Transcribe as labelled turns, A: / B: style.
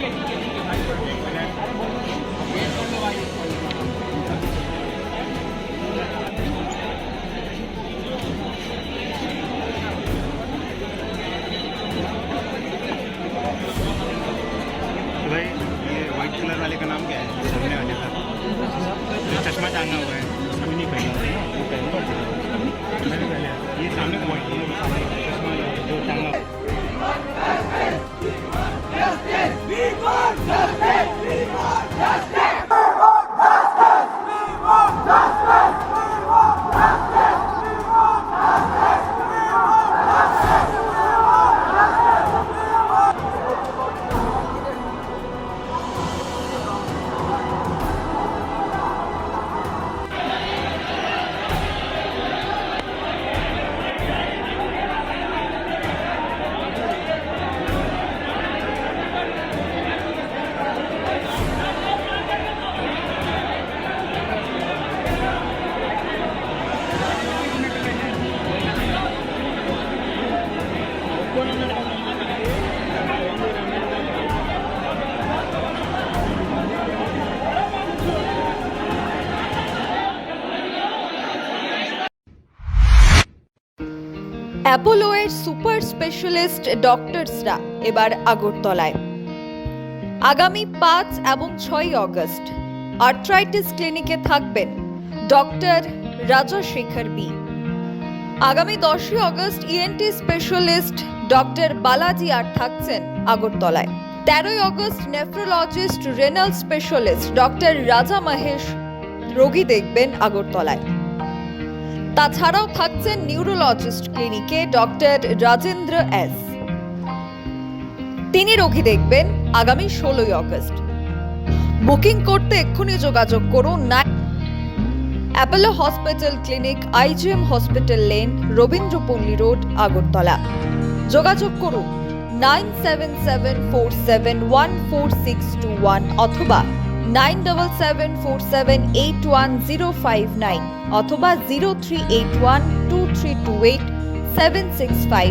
A: तो ये white colour वाले का नाम क्या है? सामने वाले का। चश्मा टांगा हुआ है।
B: অ্যাপোলোয়ের সুপার স্পেশালিস্ট ডক্টরসরা এবার আগরতলায়। আগামী পাঁচ এবং ছয় অগস্ট আর্থ্রাইটিস ক্লিনিকে থাকবেন ডক্টর রাজশেখর বি। আগামী দশই August ENT specialist doctor Balaji R থাকছেন আগরতলায়। তেরোই August nephrologist, renal specialist, doctor Raja Mahesh রোগী দেখবেন আগরতলায়। তাছাড়াও থাকছেন নিউরোলজিস্ট ক্লিনিকে ডক্টর রাজেন্দ্র এস। তিনি রোগী দেখবেন আগামী ষোলোই অগস্ট। বুকিং করতে এক্ষুনি যোগাযোগ করুন না Apollo hospital clinic IGM hospital lane, Rabindrapalli road, Agartala. যোগাযোগ করুন nine seven seven four seven one four six two one অথবা nine double seven four seven eight one zero five nine অথবা zero three eight one two three two eight seven six five